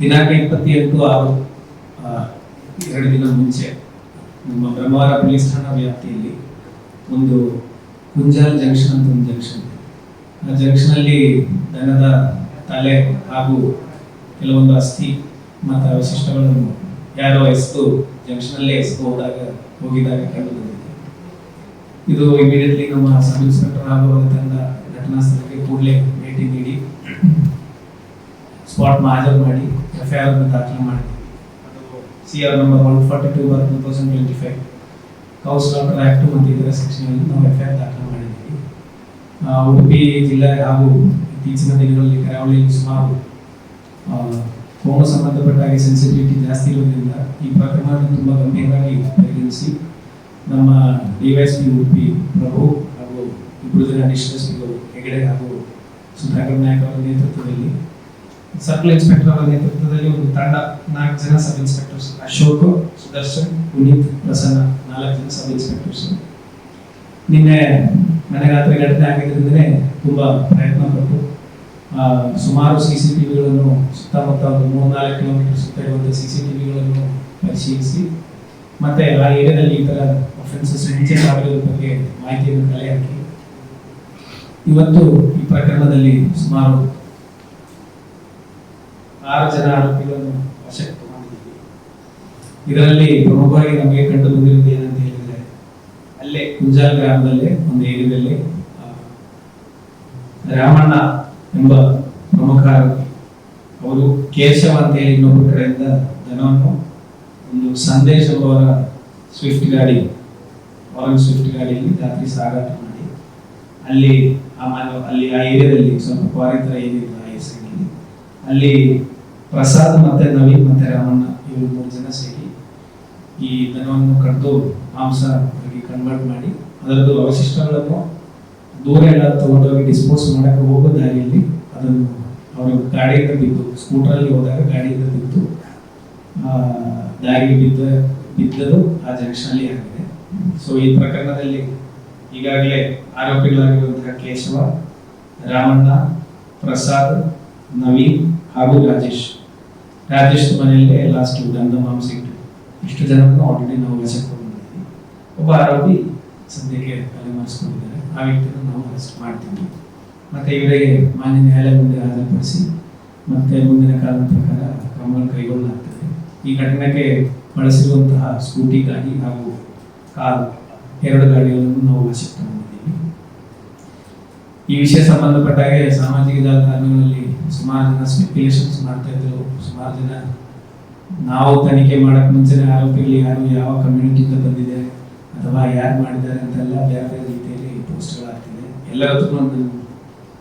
ದಿನಾಂಕ ಇಪ್ಪತ್ತೆಂಟು ಆರು ಎರಡು ದಿನ ಮುಂಚೆ ನಮ್ಮ ಬ್ರಹ್ಮವಾರ ಪೊಲೀಸ್ ಠಾಣಾ ವ್ಯಾಪ್ತಿಯಲ್ಲಿ ಒಂದು ಕುಂಜಾಲ್ ಜಂಕ್ಷನ್ ಅಂತ ಒಂದು ಜಂಕ್ಷನ್ ಆ ಜಂಕ್ಷನ್ ಅಲ್ಲಿ ದನದ ತಲೆ ಹಾಗೂ ಕೆಲವೊಂದು ಅಸ್ಥಿ ಮತ್ತು ಅವಶಿಷ್ಟಗಳನ್ನು ಯಾರೋ ಎಸೆದು ಜಂಕ್ಷನ್ ಅಲ್ಲಿ ಎಸೆದು ಹೋದಾಗ ಹೋಗಿದಾಗ ಕಂಡು ಬಂದಿದೆ ಇದು ಇಮಿಡಿಯೇಟ್ಲಿ ನಮ್ಮ ಸಬ್ ಇನ್ಸ್ಪೆಕ್ಟರ್ ಹಾಗೂ ತಂಡ ಘಟನಾ ಸ್ಥಳಕ್ಕೆ ಕೂಡಲೇ ಭೇಟಿ ನೀಡಿ ಸ್ಪಾಟ್ ಹಾಜರು ಮಾಡಿ ಎಫ್ ಐ ಆರ್ನ ದಾಖಲು ಅದು C R number one forty two ಬರ್ two thousand twenty five ಕೌಸ್ doctor act ಮತ್ತು ಇದರ ಸೆಕ್ಷನಲ್ಲಿ ನಾವು ಎಫ್ ಐ ಆರ್ ದಾಖಲು ಮಾಡಿದ್ದೀವಿ. ಉಡುಪಿ ಜಿಲ್ಲೆ ಹಾಗೂ ಇತ್ತೀಚಿನ ದಿನಗಳಲ್ಲಿ ಕರಾವಳಿಯಲ್ಲಿ ಸುಮಾರು ಕೋಮ ಸಂಬಂಧಪಟ್ಟ ಹಾಗೆ ಸೆನ್ಸಿಟಿವಿಟಿ ಜಾಸ್ತಿ ಇರೋದ್ರಿಂದ ಈ ಪ್ರಕರಣವನ್ನು ತುಂಬ ಗಂಭೀರವಾಗಿ ಪರಿಗಣಿಸಿ ನಮ್ಮ ಡಿವೈಎಸ್ಪಿ ಉಡುಪಿ ಪ್ರಭು ಹಾಗೂ ಇಬ್ಬರು ಜನ ಅಡಿಷನಲ್ ಹೆಗಡೆ ಹಾಗೂ ಸುಧಾಕರ್ ನಾಯಕ್ ಅವರ ನೇತೃತ್ವದಲ್ಲಿ ಸರ್ಕಲ್ ಇನ್ಸ್ಪೆಕ್ಟರ್ ಅವರ ನೇತೃತ್ವದಲ್ಲಿ ಒಂದು ತಂಡ, ನಾಲ್ಕು ಜನ ಸಬ್ ಇನ್ಸ್ಪೆಕ್ಟರ್ಸ್. ಅಶೋಕ್, ಸುದರ್ಶನ್, ಪುನೀತ್, ಪ್ರಸನ್ನ, ನಾಲ್ಕು ಜನ ಸಬ್ ಇನ್ಸ್ಪೆಕ್ಟರ್ಸ್. ನಿನ್ನೆ ಮನೆಗಾತ್ರೆ ಘಟನೆ ಆಗಿದ್ರಿಂದಲೇ ತುಂಬ ಪ್ರಯತ್ನ ಪಟ್ಟು ಸುಮಾರು ಸಿ ಸಿ ಟಿ ವಿಗಳನ್ನು ಸುತ್ತಮುತ್ತ ಒಂದು ಮೂರ್ನಾಲ್ಕು ಕಿಲೋಮೀಟರ್ ಸುತ್ತ ಇರುವಂಥ ಸಿ ಸಿ ಟಿ ವಿಗಳನ್ನು ಪರಿಶೀಲಿಸಿ, ಮತ್ತೆ ಆ ಏರಿಯಾದಲ್ಲಿ ಈ ಥರ ಅಫೆನ್ಸಸ್ ಮುಂಚೆ ಆಗಿರೋದ್ರ ಬಗ್ಗೆ ಮಾಹಿತಿಯನ್ನು ಕಲೆ ಹಾಕಿ. ಇವತ್ತು ಈ ಪ್ರಕರಣದಲ್ಲಿ ಸುಮಾರು ಆರು ಜನ ಆರೋಪಿಗಳನ್ನು ವಶಕ್ಕೆ ತಗೊಂಡಿದ್ದೀವಿ. ಇದರಲ್ಲಿ ಪ್ರಮುಖವಾಗಿ ನಮಗೆ ಕಂಡು ಬಂದಿರುವುದು ಏನಂತ ಹೇಳಿದ್ರೆ, ಅಲ್ಲೇ ಕುಂಜಾಲ್ ಗ್ರಾಮದಲ್ಲಿ, ಒಂದು ಏರಿಯಾದಲ್ಲಿ ರಾಮಣ್ಣ ಎಂಬ ಪ್ರಮುಖ ಆರೋಪಿ. ಅವರು ಕೇಶವ ಅಂತ ಹೇಳಿ ಇನ್ನೊಬ್ಬರ ಕಡೆಯಿಂದ ಧನವನ್ನು, ಒಂದು ಸಂದೇಶ ಅವರ ಸ್ವಿಫ್ಟ್ ಗಾಡಿ ಅವರ ಸ್ವಿಫ್ಟ್ ಗಾಡಿಯಲ್ಲಿ ರಾತ್ರಿ ಸಾಗಾಟ ಮಾಡಿ, ಅಲ್ಲಿ ಆ ಅಲ್ಲಿ ಆ ಏರಿಯಾದಲ್ಲಿ ಸ್ವಲ್ಪ ಕ್ವಾರಿತರ ಏನಿಲ್ಲ ಅಲ್ಲಿ ಪ್ರಸಾದ್ ಮತ್ತೆ ನವೀನ್ ಮತ್ತೆ ರಾಮಣ್ಣ ಇವರು ಮೂರು ಜನ ಸೇರಿ ಈ ದನವನ್ನು ಕಡ್ದು ಮಾಂಸ ಕನ್ವರ್ಟ್ ಮಾಡಿ ಅದರದ್ದು ಅವಶಿಷ್ಟಗಳನ್ನು ದೂರ ಎಲ್ಲ ತಗೊಂಡೋಗಿ ಡಿಸ್ಪೋಸ್ ಮಾಡಕ್ಕೆ ಹೋಗೋ ದಾರಿಯಲ್ಲಿ ಅದನ್ನು ಅವರು ಗಾಡಿಯಿಂದ ಬಿದ್ದು ಸ್ಕೂಟರಲ್ಲಿ ಹೋದಾಗ ಗಾಡಿಯಿಂದ ಬಿದ್ದು ದಾರಿಗೆ ಬಿದ್ದ ಬಿದ್ದದು ಆ ಜಂಕ್ಷನ್ ಅಲ್ಲಿ ಆಗಿದೆ. ಸೊ ಈ ಪ್ರಕರಣದಲ್ಲಿ ಈಗಾಗಲೇ ಆರೋಪಿಗಳಾಗಿರುವಂತಹ ಕೇಶವ, ರಾಮಣ್ಣ, ಪ್ರಸಾದ್, ನವೀನ್ ಹಾಗೂ ರಾಜೇಶ್. ರಾಜೇಶ್ ಮನೆಯಲ್ಲೇ ಲಾಸ್ಟ್ ಗಂಧ ಮಾಂಸ ಇಟ್ಟು ಇಷ್ಟು ಜನರನ್ನು ಆಲ್ರೆಡಿ ನಾವು ವಶಕ್ಕೆ ಬಂದಿದ್ದೀವಿ. ಒಬ್ಬ ಆರೋಪಿ ಸದ್ಯಕ್ಕೆ ತಲೆಮರೆಸ್ಕೊಂಡಿದ್ದಾರೆ ಆ ವ್ಯಕ್ತಿಯನ್ನು ನಾವು ಅರೆಸ್ಟ್ ಮಾಡ್ತೀವಿ. ಮತ್ತೆ ಇವರಿಗೆ ಮಾನ್ಯ ನ್ಯಾಯಾಲಯ ಮುಂದೆ ಹಾಜರುಪಡಿಸಿ ಮತ್ತೆ ಮುಂದಿನ ಕಾಲದ ಪ್ರಕಾರ ಕ್ರಮ ಕೈಗೊಳ್ಳಲಾಗ್ತದೆ. ಈ ಘಟನೆಗೆ ಬಳಸಿರುವಂತಹ ಸ್ಕೂಟಿ ಗಾಡಿ ಹಾಗೂ ಕಾರು ಎರಡು ಗಾಡಿಗಳನ್ನು ನಾವು ವಶಕ್ಕೆ ಈ ವಿಷಯ ಸಂಬಂಧಪಟ್ಟ ಹಾಗೆ ಸಾಮಾಜಿಕ ಜಾಲತಾಣಗಳಲ್ಲಿ ಸುಮಾರು ಜನ ಸ್ಪೆಕ್ಯುಲೇಷನ್ಸ್ ಮಾಡ್ತಾ ಇದ್ರು. ಸುಮಾರು ಜನ ನಾವು ತನಿಖೆ ಮಾಡಕ್ ಮುಂಚೆನೆ ಆರೋಪಿಗಳು ಯಾರು, ಯಾವ ಕಮ್ಯುನಿಟಿಯಿಂದ ಬಂದಿದೆ, ಅಥವಾ ಯಾರು ಮಾಡಿದ್ದಾರೆ ಅಂತೆಲ್ಲ ಬೇರೆ ಬೇರೆ ರೀತಿಯಲ್ಲಿ ಪೋಸ್ಟ್ಗಳಾಗ್ತಿದೆ. ಎಲ್ಲದಕ್ಕೂ ಒಂದು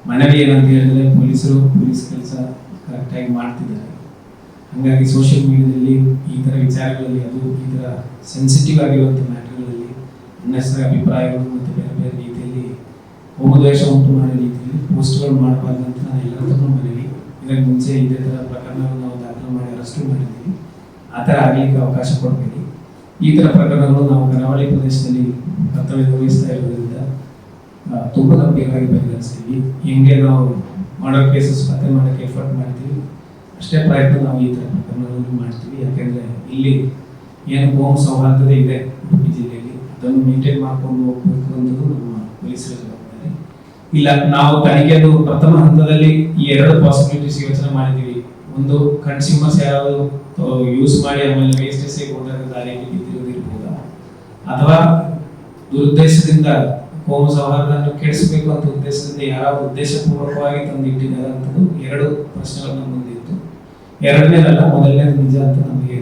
ಮನವಿ ಏನಂತ ಹೇಳಿದ್ರೆ ಪೊಲೀಸರು ಪೊಲೀಸ್ ಕೆಲಸ ಕರೆಕ್ಟಾಗಿ ಮಾಡ್ತಿದ್ದಾರೆ. ಹಾಗಾಗಿ ಸೋಷಿಯಲ್ ಮೀಡಿಯಾದಲ್ಲಿ ಈ ಥರ ವಿಚಾರಗಳಲ್ಲಿ ಅದು ಈ ಥರ ಸೆನ್ಸಿಟಿವ್ ಆಗಿರುವಂಥ ಮ್ಯಾಟರ್ಗಳಲ್ಲಿ ಅನ್ನೆಸರಿ ಅಭಿಪ್ರಾಯಗಳು ಮತ್ತು ಬೇರೆ ಬೇರೆ ಹೋಮದ್ವೇಷ ಉಂಟು ಮಾಡೋ ರೀತಿಯಲ್ಲಿ ಪೋಸ್ಟ್ಗಳು ಮಾಡಬಾರ್ದು ಅಂತ ನಾನು ಎಲ್ಲರನ್ನೂ ಮನವಿ ಇದಕ್ಕೆ ಮುಂಚೆ ಇದೇ ಥರ ಪ್ರಕರಣಗಳು ನಾವು ದಾಖಲು ಮಾಡಿ ಅರೆಸ್ಟು ಮಾಡಿದ್ದೀವಿ. ಆ ಥರ ಆಗಲಿಕ್ಕೆ ಅವಕಾಶ ಕೊಡಬೇಡಿ. ಈ ಥರ ಪ್ರಕರಣಗಳು ನಾವು ಕರಾವಳಿ ಪ್ರದೇಶದಲ್ಲಿ ಕರ್ತವ್ಯ ನಿರ್ವಹಿಸ್ತಾ ಇರೋದ್ರಿಂದ ತುಂಬ ಗಂಭೀರವಾಗಿ ಪರಿಗಣಿಸ್ತೀವಿ. ಹಿಂಗೆ ನಾವು ಮಾಡೋ ಕೇಸಸ್ ಪತ್ತೆ ಮಾಡೋಕ್ಕೆ ಎಫರ್ಟ್ ಮಾಡ್ತೀವಿ. ಅಷ್ಟೇ ಪ್ರಯತ್ನ ನಾವು ಈ ಥರ ಪ್ರಕರಣಗಳನ್ನು ಮಾಡ್ತೀವಿ. ಯಾಕೆಂದರೆ ಇಲ್ಲಿ ಏನು ಹೋಮ್ ಸೌಹಾರ್ದತೆ ಇದೆ ಉಡುಪಿ ಜಿಲ್ಲೆಯಲ್ಲಿ. ಅದನ್ನು ಮೇಂಟೈನ್ ಮಾಡ್ಕೊಂಡು ಹೋಗ್ಬೇಕು ಅನ್ನೋದು ನಮ್ಮ ಪೊಲೀಸರ ಇಲ್ಲ, ನಾವು ತನಿಖೆಯನ್ನು ಪ್ರಥಮ ಹಂತದಲ್ಲಿ ಎರಡು ಪಾಸಿಬಿಲಿಟೀಸ್ ಯೋಚನೆ ಮಾಡಿದ್ದೀವಿ. ಒಂದು ಕನ್ಸ್ಯೂಮರ್ಸ್ ಯಾರಾದರೂ ಯೂಸ್ ಮಾಡಿ ಆಮೇಲೆ ವೇಸ್ಟೇಜ್ ಹೋದಾಗ ದಾರಿಯಲ್ಲಿ ಬಿದ್ದಿರೋದಿರ್ಬೋದಾ ಅಥವಾ ದುರುದ್ದೇಶದಿಂದ ಕೋಮ ಸೌಹಾರ್ದವನ್ನು ಕೆಡಿಸಬೇಕು ಅಂತ ಉದ್ದೇಶದಿಂದ ಯಾವ ಉದ್ದೇಶಪೂರ್ವಕವಾಗಿ ತಂದಿಟ್ಟಿದ್ದಾರೆ ಅಂತದ್ದು ಎರಡು ಪ್ರಶ್ನೆಗಳನ್ನು ಮುಂದಿತ್ತು. ಎರಡನೇದಲ್ಲ, ಮೊದಲನೇದು ನಿಜ ಅಂತ ನಮಗೆ